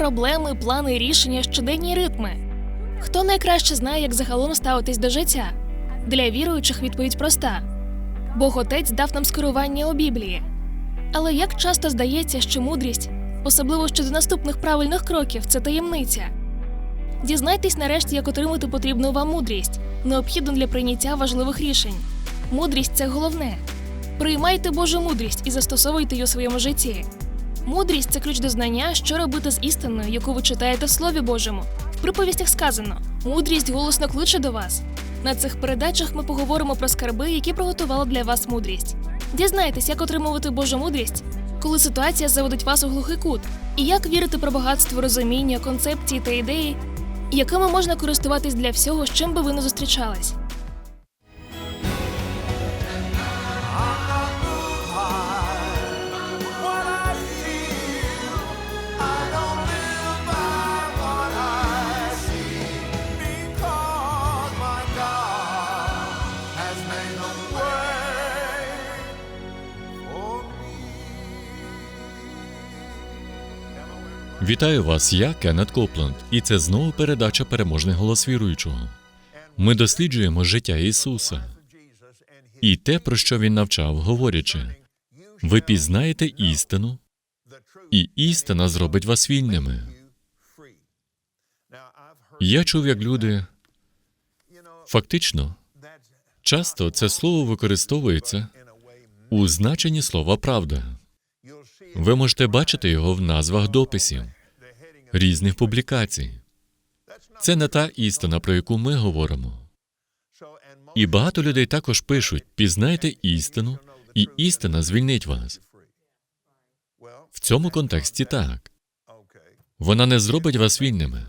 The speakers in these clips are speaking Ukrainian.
проблеми, плани, рішення, щоденні ритми. Хто найкраще знає, як загалом ставитись до життя? Для віруючих відповідь проста: Бог Отець дав нам скерування у Біблії. Але як часто здається, що мудрість, особливо щодо наступних правильних кроків, це таємниця. Дізнайтесь нарешті, як отримати потрібну вам мудрість, необхідну для прийняття важливих рішень. Мудрість це головне. Приймайте Божу мудрість і застосовуйте її у своєму житті. Мудрість це ключ до знання, що робити з істиною, яку ви читаєте в Слові Божому. В приповістях сказано: мудрість голосно кличе до вас. На цих передачах ми поговоримо про скарби, які приготувала для вас мудрість. Дізнайтесь, як отримувати Божу мудрість, коли ситуація заводить вас у глухий кут, і як вірити про багатство розуміння, концепції та ідеї, якими можна користуватись для всього, з чим би ви не зустрічались. Вітаю вас, я Кеннет Копленд, і це знову передача Переможний голос віруючого. Ми досліджуємо життя Ісуса і те, про що Він навчав, говорячи: ви пізнаєте істину, і істина зробить вас вільними. Я чув, як люди фактично часто це слово використовується у значенні слова правда. Ви можете бачити його в назвах дописів різних публікацій. Це не та істина, про яку ми говоримо. І багато людей також пишуть: пізнайте істину, і істина звільнить вас. В цьому контексті так. Вона не зробить вас вільними.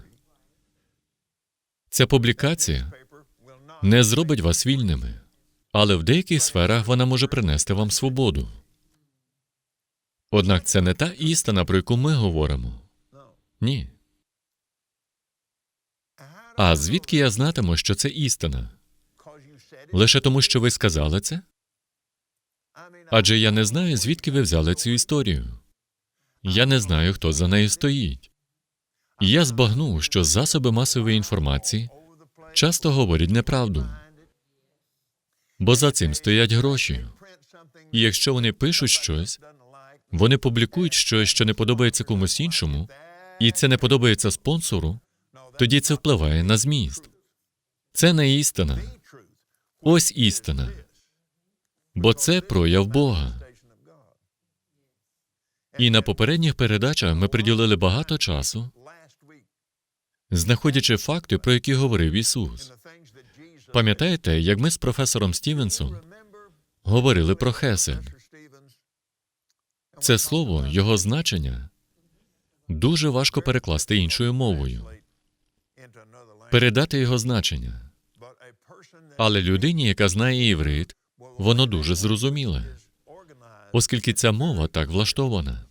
Ця публікація не зробить вас вільними, але в деяких сферах вона може принести вам свободу. Однак це не та істина, про яку ми говоримо. Ні. А звідки я знатиму, що це істина? Лише тому, що ви сказали це? Адже я не знаю, звідки ви взяли цю історію. Я не знаю, хто за нею стоїть. Я збагнув, що засоби масової інформації часто говорять неправду, бо за цим стоять гроші. І якщо вони пишуть щось, вони публікують щось, що не подобається комусь іншому, і це не подобається спонсору, тоді це впливає на зміст. Це не істина. Ось істина. Бо це прояв Бога. І на попередніх передачах ми приділили багато часу, знаходячи факти, про які говорив Ісус. Пам'ятаєте, як ми з професором Стівенсом говорили про хесед? Це слово, його значення дуже важко перекласти іншою мовою, передати його значення. Але людині, яка знає іврит, воно дуже зрозуміле, оскільки ця мова так влаштована.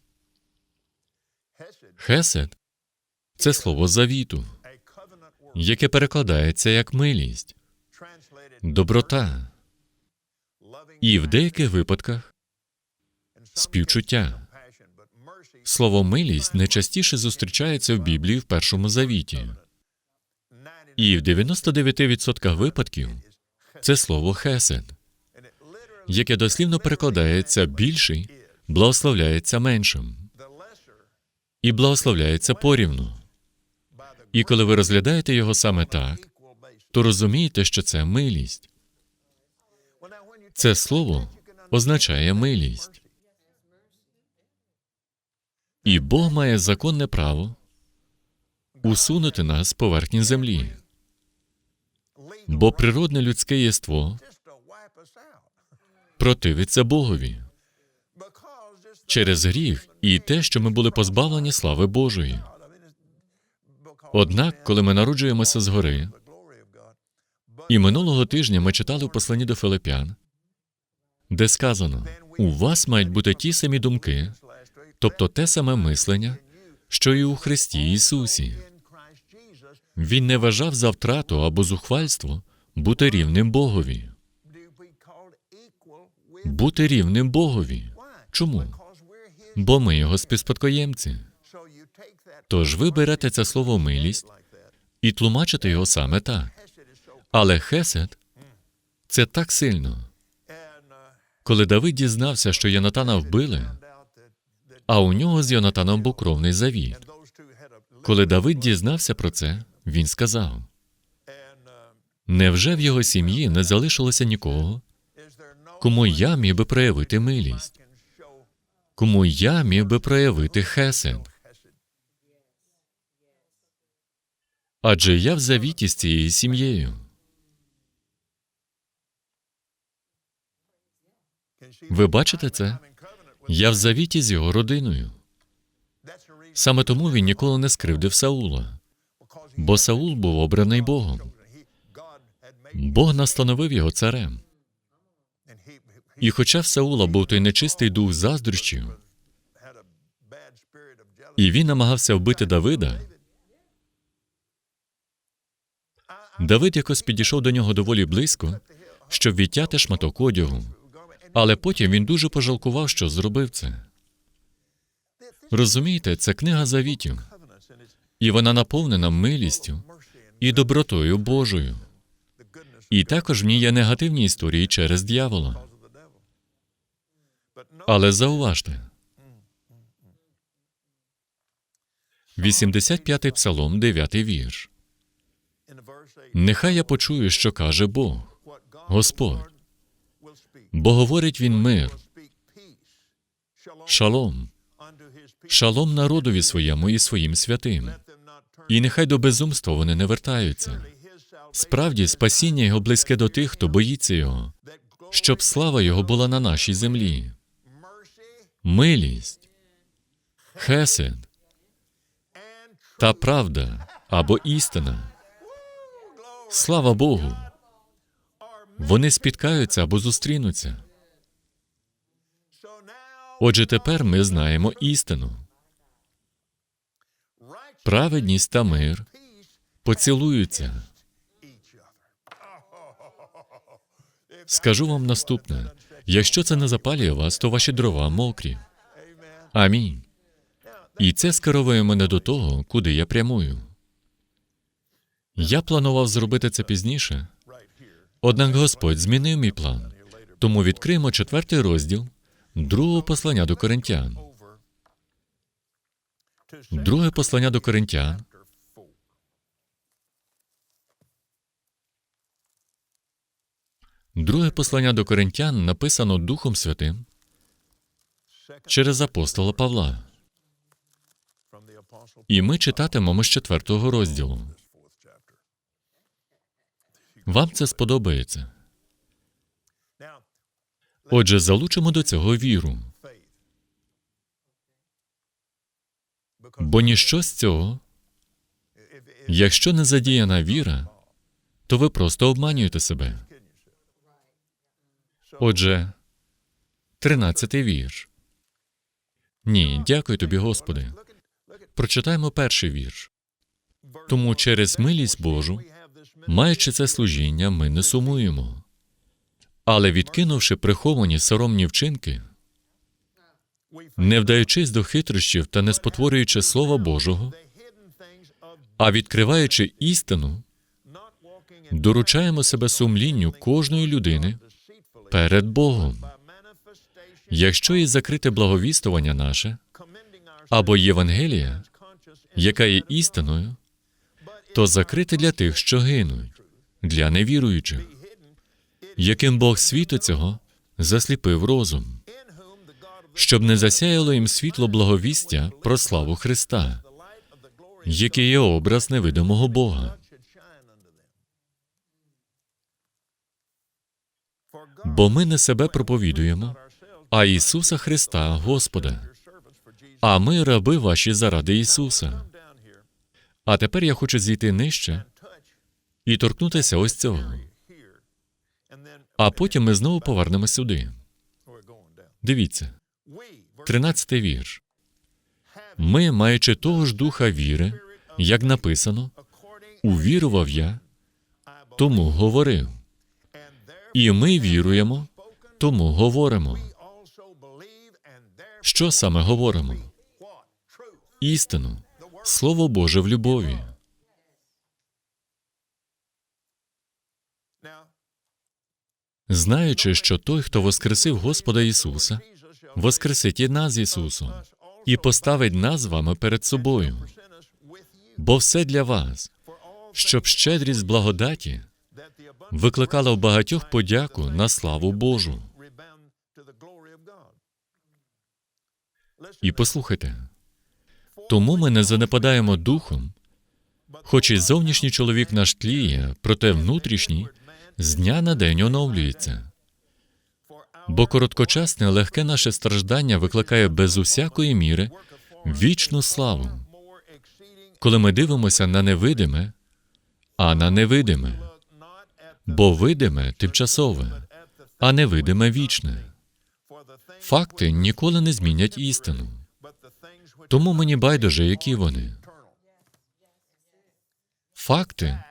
Хесед це слово завіту, яке перекладається як милість, доброта і в деяких випадках співчуття. Слово милість найчастіше зустрічається в Біблії в першому завіті, і в 99% випадків це слово хесед, яке дослівно перекладається більший, благословляється меншим і благословляється порівну. І коли ви розглядаєте його саме так, то розумієте, що це милість. Це слово означає милість. І Бог має законне право усунути нас з поверхні землі, бо природне людське єство противиться Богові через гріх і те, що ми були позбавлені слави Божої. Однак, коли ми народжуємося згори, і минулого тижня ми читали в посланні до Филип'ян, де сказано: у вас мають бути ті самі думки, тобто те саме мислення, що і у Христі Ісусі. Він не вважав за втрату або зухвальство бути рівним Богові. Бути рівним Богові. Чому? Бо ми його співспадкоємці. Тож ви берете це слово милість і тлумачите його саме так. Але хесед це так сильно. Коли Давид дізнався, що Йонатана вбили, а у нього з Йонатаном був кровний завіт. Коли Давид дізнався про це, він сказав: Невже в його сім'ї не залишилося нікого, кому я міг би проявити милість, кому я міг би проявити хесед? Адже я в завіті з цією сім'єю. Ви бачите це? Я в завіті з його родиною. Саме тому він ніколи не скривдив Саула, бо Саул був обраний Богом. Бог настановив його царем. І хоча в Саула був той нечистий дух заздрощів, і він намагався вбити Давида, Давид якось підійшов до нього доволі близько, щоб відтяти шматок одягу. Але потім він дуже пожалкував, що зробив це. Розумієте, це книга завітів, і вона наповнена милістю і добротою Божою. І також в ній є негативні історії через дьявола. Але зауважте. 85-й псалом, 9 вірш. Нехай я почую, що каже Бог, Господь, бо говорить він мир, шалом, шалом народові своєму і своїм святим. І нехай до безумства вони не вертаються. Справді, спасіння його близьке до тих, хто боїться його, щоб слава його була на нашій землі. Милість, хесед та правда або істина. Слава Богу. Вони спіткаються або зустрінуться. Отже, тепер ми знаємо істину. Праведність та мир поцілуються. Скажу вам наступне: якщо це не запалює вас, то ваші дрова мокрі. Амінь. І це скеровує мене до того, куди я прямую. Я планував зробити це пізніше, однак Господь змінив мій план. Тому відкриємо четвертий розділ другого послання до коринтян. Друге послання до коринтян, Друге послання до коринтян написано Духом Святим через апостола Павла. І ми читатимемо з четвертого розділу. Вам це сподобається. Отже, залучимо до цього віру, бо ніщо з цього, якщо не задіяна віра, то ви просто обманюєте себе. Отже, тринадцятий вірш. Ні, дякую тобі, Господи. Прочитаємо перший вірш. Тому через милість Божу, маючи це служіння, ми не сумуємо. Але відкинувши приховані соромні вчинки, не вдаючись до хитрощів та не спотворюючи Слова Божого, а відкриваючи істину, доручаємо себе сумлінню кожної людини перед Богом. Якщо є закрите благовістування наше або Євангелія, яка є істиною, то закрите для тих, що гинуть, для невіруючих, яким Бог світу цього засліпив розум, щоб не засяяло їм світло благовістя про славу Христа, який є образ невидимого Бога. Бо ми не себе проповідуємо, а Ісуса Христа, Господа. А ми раби ваші заради Ісуса. А тепер я хочу зійти нижче і торкнутися ось цього. А потім ми знову повернемо сюди. Дивіться, тринадцятий вірш. Ми, маючи того ж духа віри, як написано, увірував я, тому говорив. І ми віруємо, тому говоримо. Що саме говоримо? істину, Слово Боже в любові. Знаючи, що той, хто воскресив Господа Ісуса, воскресить і нас Ісусом і поставить нас з вами перед собою, бо все для вас, щоб щедрість благодаті викликала в багатьох подяку на славу Божу. І послухайте, тому ми не занепадаємо духом, хоч і зовнішній чоловік наш тліє, проте внутрішній з дня на день оновлюється. Бо короткочасне легке наше страждання викликає без усякої міри вічну славу, коли ми дивимося на невидиме, а на невидиме, бо видиме тимчасове, а невидиме вічне. Факти ніколи не змінять істину. Тому мені байдуже, які вони. Факти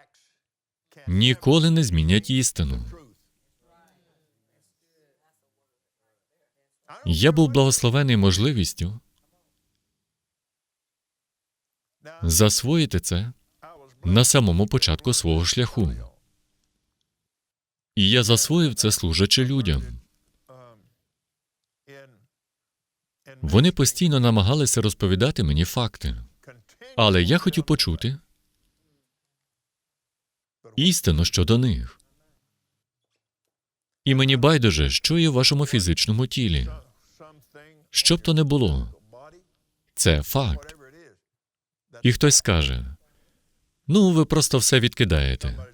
ніколи не змінять істину. Я був благословений можливістю засвоїти це на самому початку свого шляху. І я засвоїв це служачи людям. Вони постійно намагалися розповідати мені факти, але я хотів почути істину щодо них. І мені байдуже, що є в вашому фізичному тілі. Що б то не було, це факт. І хтось скаже: ну, ви просто все відкидаєте.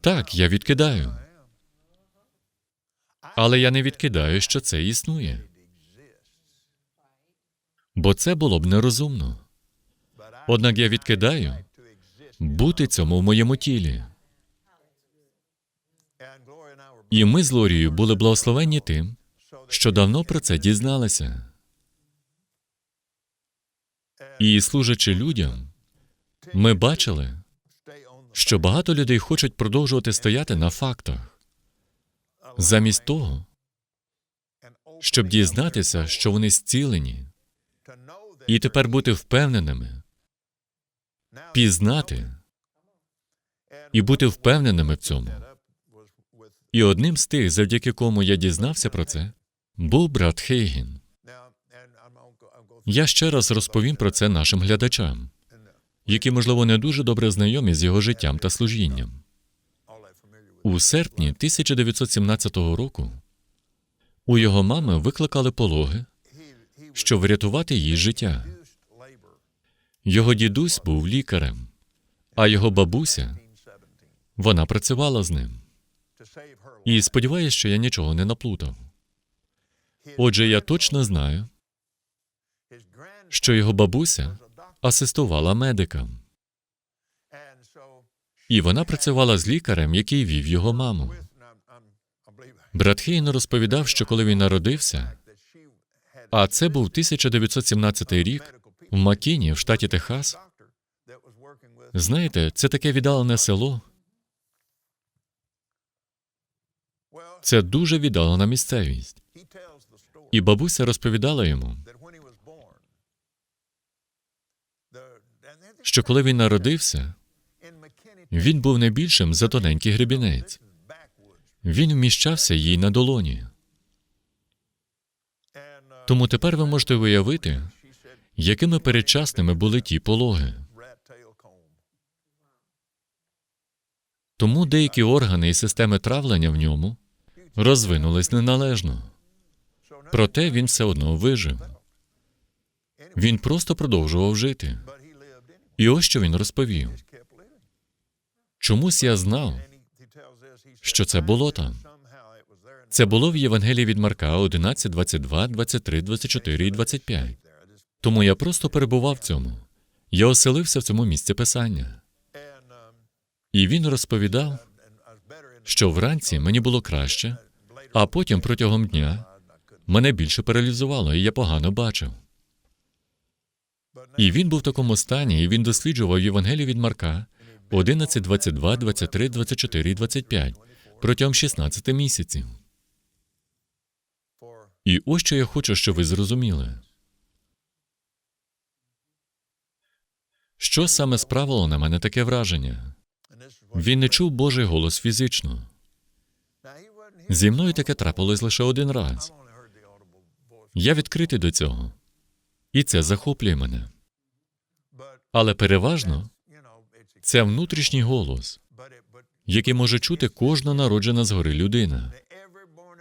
Так, я відкидаю. Але я не відкидаю, що це існує. Бо це було б нерозумно. Однак я відкидаю бути цьому в моєму тілі. І ми з Лорією були благословенні тим, що давно про це дізналися. І служачи людям, ми бачили, що багато людей хочуть продовжувати стояти на фактах, замість того, щоб дізнатися, що вони зцілені, і тепер бути впевненими, пізнати і бути впевненими в цьому. І одним з тих, завдяки кому я дізнався про це, був брат Хейгін. Я ще раз розповім про це нашим глядачам, які, можливо, не дуже добре знайомі з його життям та служінням. У серпні 1917 року у його мами викликали пологи, щоб врятувати їй життя. Його дідусь був лікарем, а його бабуся вона працювала з ним. І сподіваюся, що я нічого не наплутав. Отже, я точно знаю, що його бабуся асистувала медикам, і вона працювала з лікарем, який вів його маму. Брат Хейн розповідав, що коли він народився, а це був 1917 рік в Макіні, в штаті Техас. Знаєте, це таке віддалене село, це дуже віддалена місцевість. І бабуся розповідала йому, що коли він народився, він був не більшим за тоненький гребінець. Він вміщався їй на долоні. Тому тепер ви можете уявити, якими передчасними були ті пологи. Тому деякі органи і системи травлення в ньому розвинулись неналежно. Проте він все одно вижив. Він просто продовжував жити. І ось що він розповів. Чомусь я знав, що це було Це було в Євангелії від Марка 11, 22, 23, 24 і 25. there I just Тому я просто перебував в цьому. Я оселився в цьому місці писання. І він розповідав, що вранці мені було краще, а потім протягом дня мене більше паралізувало, і я погано бачив. І він був в такому стані, і він досліджував Євангелію від Марка 11, 22, 23, 24 і 25 протягом 16 місяців. І ось що я хочу, щоб ви зрозуміли. Що саме справило на мене таке враження? Він не чув Божий голос фізично. Зі мною таке трапилось лише один раз. Я відкритий до цього. І це захоплює мене. Але переважно це внутрішній голос, який може чути кожна народжена згори людина.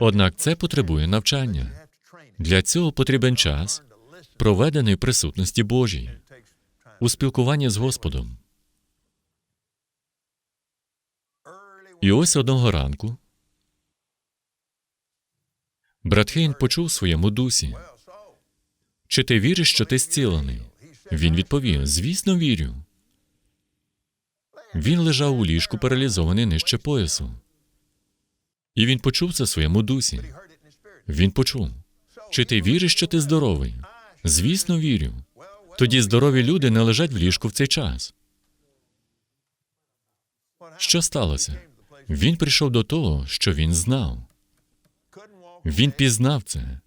Однак це потребує навчання. Для цього потрібен час, проведений в присутності Божій, у спілкуванні з Господом. І ось одного ранку брат Хейн почув в своєму дусі. Чи ти віриш, що ти зцілений? Він відповів: Звісно, вірю. Він лежав у ліжку, паралізований нижче поясу. І він почув це своєму дусі. Він почув. Чи ти віриш, що ти здоровий? Звісно, вірю. Тоді здорові люди не лежать в ліжку в цей час. Що сталося? Він прийшов до того, що він знав. Він пізнав це.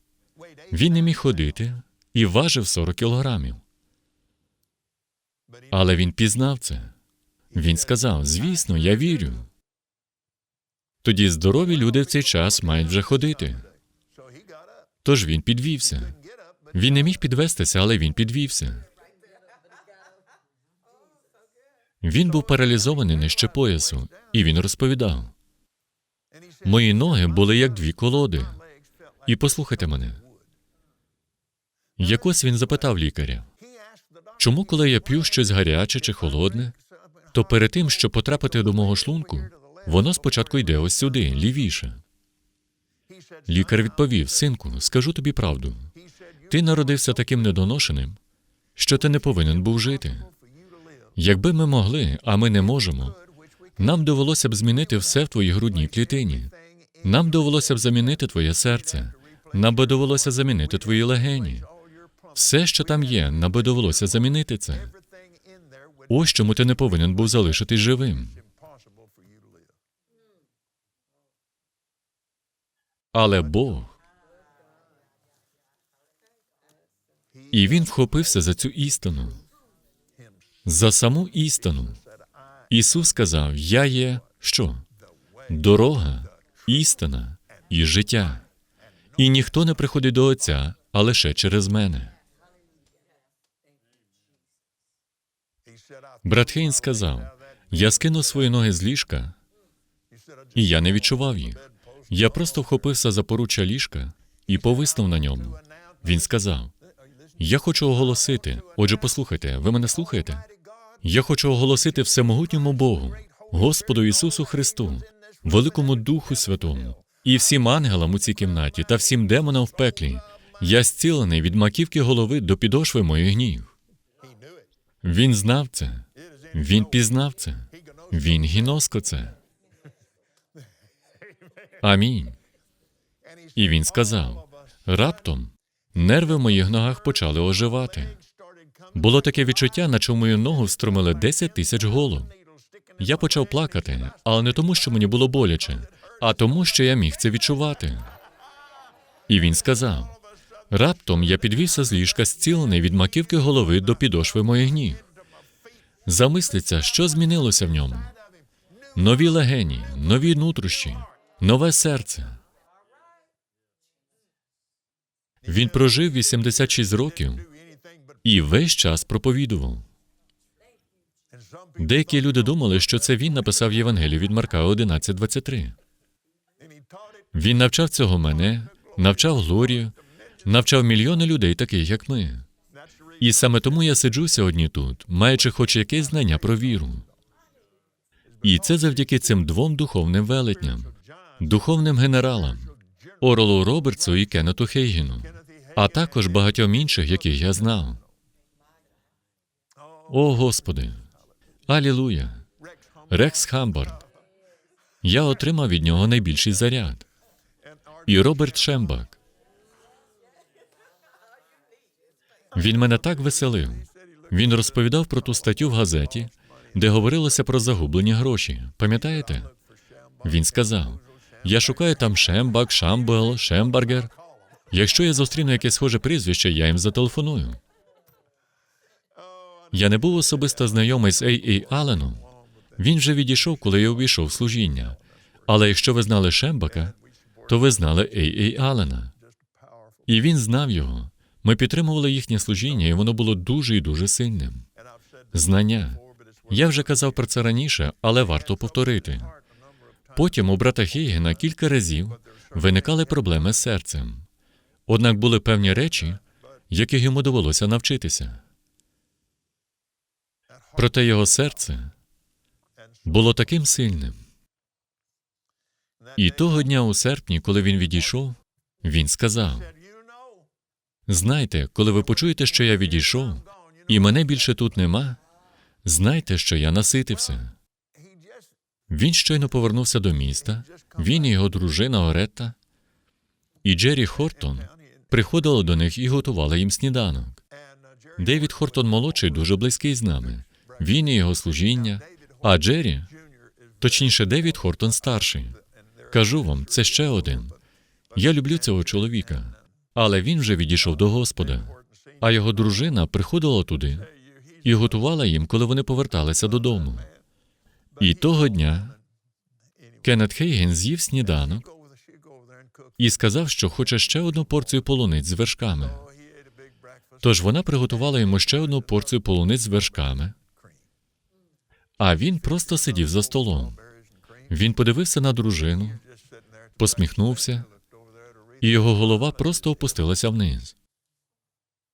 Він не міг ходити і важив 40 кілограмів. Але він пізнав це. Він сказав: звісно, я вірю. Тоді здорові люди в цей час мають вже ходити. Тож він підвівся. Він не міг підвестися, але він підвівся. Він був паралізований нижче поясу, і він розповідав: мої ноги були як дві колоди. І послухайте мене. Якось він запитав лікаря, чому, коли я п'ю щось гаряче чи холодне, то перед тим, щоб потрапити до мого шлунку, воно спочатку йде ось сюди, лівіше. Лікар відповів: Синку, скажу тобі правду. Ти народився таким недоношеним, що ти не повинен був жити. Якби ми могли, а ми не можемо, нам довелося б змінити все в твоїй грудній клітині. Нам довелося б замінити твоє серце. Нам би довелося замінити твої легені. Все, що там є, нам би довелося замінити це. Ось чому ти не повинен був залишитись живим. Але Бог. І він вхопився за цю істину, за саму істину. Ісус сказав: Я є що? Дорога, істина і життя. І ніхто не приходить до Отця, а лише через мене. Брат Хейн сказав: Я скинув свої ноги з ліжка, і я не відчував їх. Я просто вхопився за поруччя ліжка і повиснув на ньому. Він сказав: Я хочу оголосити. Отже, послухайте, ви мене слухаєте? Я хочу оголосити всемогутньому Богу, Господу Ісусу Христу, великому Духу Святому, і всім ангелам у цій кімнаті та всім демонам в пеклі. Я зцілений від маківки голови до підошви моїх ніг. Він знав це. Він пізнав це. Він гіноско це. Амінь. І він сказав: раптом нерви в моїх ногах почали оживати. Було таке відчуття, наче в мою ногу встромили 10 тисяч голов. Я почав плакати, але не тому, що мені було боляче, а тому, що я міг це відчувати. І він сказав: раптом я підвівся з ліжка зцілений від маківки голови до підошви моїх ніг. Замислиться, що змінилося в ньому. Нові легені, нові нутрощі, нове серце. Він прожив 86 років і весь час проповідував. Деякі люди думали, що це він написав Євангелію від Марка 11.23. Він навчав цього мене, навчав Глорію, навчав мільйони людей, таких як ми. І саме тому я сиджу сьогодні тут, маючи хоч якесь знання про віру. І це завдяки цим двом духовним велетням, духовним генералам Орлу Робертсу і Кеннету Хейгіну, а також багатьом інших, яких я знав. О Господи! Алілуя! Рекс Хамбард. Я отримав від нього найбільший заряд. І Роберт Шембак. Він мене так веселив. Він розповідав про ту статтю в газеті, де говорилося про загублені гроші. Пам'ятаєте? Він сказав: Я шукаю там Шембак, Шамбел, Шембаргер. Якщо я зустріну якесь схоже прізвище, я їм зателефоную. Я не був особисто знайомий з Ей Ей Алленом. Він вже відійшов, коли я увійшов в служіння. Але якщо ви знали Шембака, то ви знали Ей Ей Аллена. І він знав його. Ми підтримували їхнє служіння, і воно було дуже і дуже сильним. Знання. Я вже казав про це раніше, але варто повторити. Потім у брата Хейгена кілька разів виникали проблеми з серцем. Однак були певні речі, яких йому довелося навчитися. Проте його серце було таким сильним. І того дня у серпні, коли він відійшов, він сказав: Знайте, коли ви почуєте, що я відійшов, і мене більше тут нема, знайте, що я наситився. Він щойно повернувся до міста, він і його дружина Оретта, і Джері Хортон приходили до них і готували їм сніданок. Девід Хортон молодший дуже близький з нами. Він і його служіння, а Джері, точніше, Девід Хортон старший. Кажу вам, це ще один. Я люблю цього чоловіка, але він вже відійшов до Господа. А його дружина приходила туди і готувала їм, коли вони поверталися додому. І того дня Кеннет Хейген з'їв сніданок і сказав, що хоче ще одну порцію полуниць з вершками. Тож вона приготувала йому ще одну порцію полуниць з вершками, а він просто сидів за столом. Він подивився на дружину, посміхнувся, і його голова просто опустилася вниз.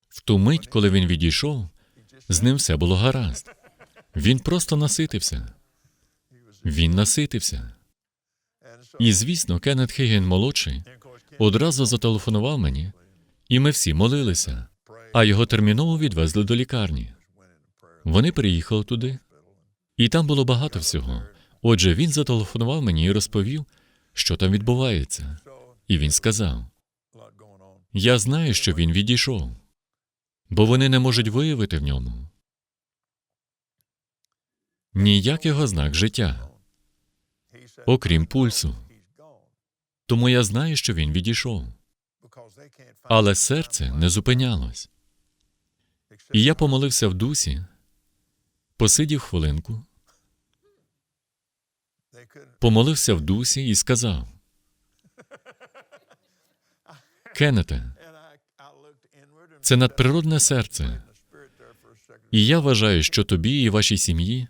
В ту мить, коли він відійшов, з ним все було гаразд. Він просто наситився. Він наситився. І, звісно, Кеннет Хейген молодший одразу зателефонував мені, і ми всі молилися, а його терміново відвезли до лікарні. Вони приїхали туди, і там було багато всього. Отже, він зателефонував мені і розповів, що там відбувається. І він сказав: Я знаю, що він відійшов, бо вони не можуть виявити в ньому ніяких ознак життя, окрім пульсу. Тому я знаю, що він відійшов. Але серце не зупинялось. І я помолився в дусі, посидів хвилинку, помолився в дусі і сказав: Кеннете, це надприродне серце. І я вважаю, що тобі і вашій сім'ї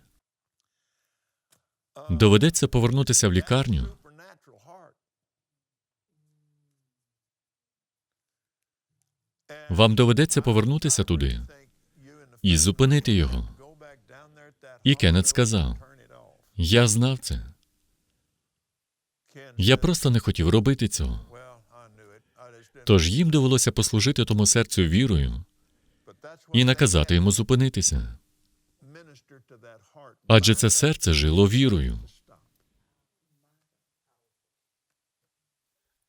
доведеться повернутися в лікарню Вам доведеться повернутися туди і зупинити його. І Кеннет сказав: Я знав це. Я просто не хотів робити цього. Тож їм довелося послужити тому серцю вірою і наказати йому зупинитися. Адже це серце жило вірою.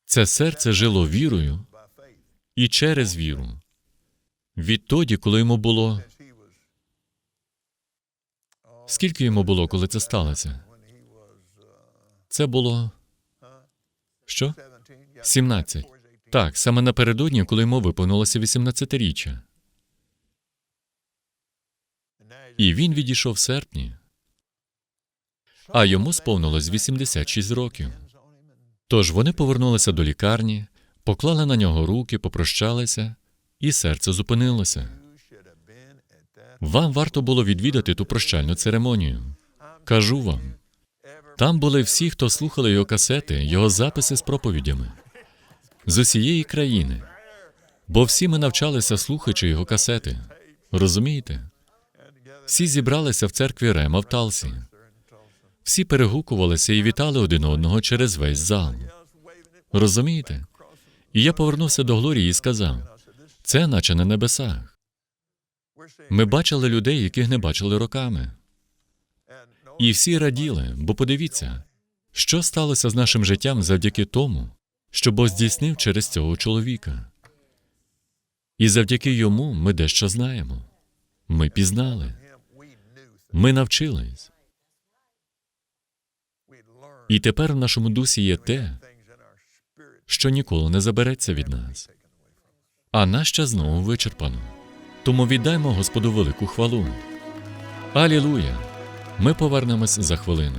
Це серце жило вірою і через віру. Відтоді, коли йому було. Скільки йому було, коли це сталося? Це було. Що? 17. Так, саме напередодні, коли йому виповнилося 18-річчя. І він відійшов в серпні, а йому сповнилось 86 років. Тож вони повернулися до лікарні, поклали на нього руки, попрощалися, і серце зупинилося. Вам варто було відвідати ту прощальну церемонію. Кажу вам. Там були всі, хто слухали його касети, його записи з проповідями з усієї країни. Бо всі ми навчалися, слухаючи його касети. Розумієте? Всі зібралися в церкві Рема в Талсі. Всі перегукувалися і вітали один одного через весь зал. Розумієте? І я повернувся до Глорії і сказав: це наче на небесах. Ми бачили людей, яких не бачили роками. І всі раділи, бо подивіться, що сталося з нашим життям завдяки тому, що Бог здійснив через цього чоловіка. І завдяки йому ми дещо знаємо. Ми пізнали, ми навчились. І тепер в нашому дусі є те, що ніколи не забереться від нас. А наш час знову вичерпано. Тому віддаймо Господу велику хвалу. Алілуя! Ми повернемось за хвилину.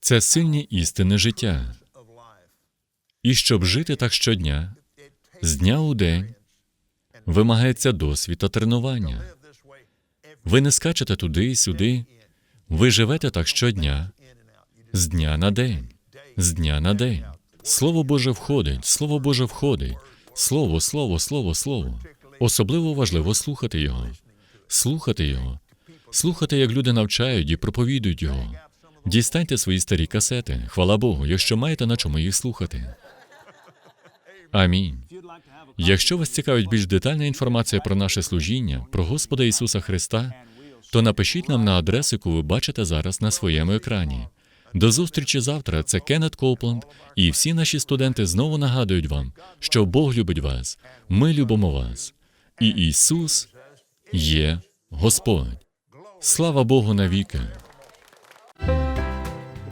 Це сильні істини життя. І щоб жити так щодня, з дня у день, вимагається досвід та тренування. Ви не скачете туди і сюди. Ви живете так щодня, з дня на день, з дня на день. Слово Боже входить, Слово Боже входить. Слово, слово, слово, слово. Особливо важливо слухати його, слухати його, слухати, як люди навчають і проповідують його. Дістаньте свої старі касети. Хвала Богу, якщо маєте на чому їх слухати. Амінь. Якщо вас цікавить більш детальна інформація про наше служіння, про Господа Ісуса Христа, то напишіть нам на адресу, яку ви бачите зараз на своєму екрані. До зустрічі завтра. Це Кеннет Копланд, і всі наші студенти знову нагадують вам, що Бог любить вас, ми любимо вас, і Ісус є Господь. Слава Богу навіки!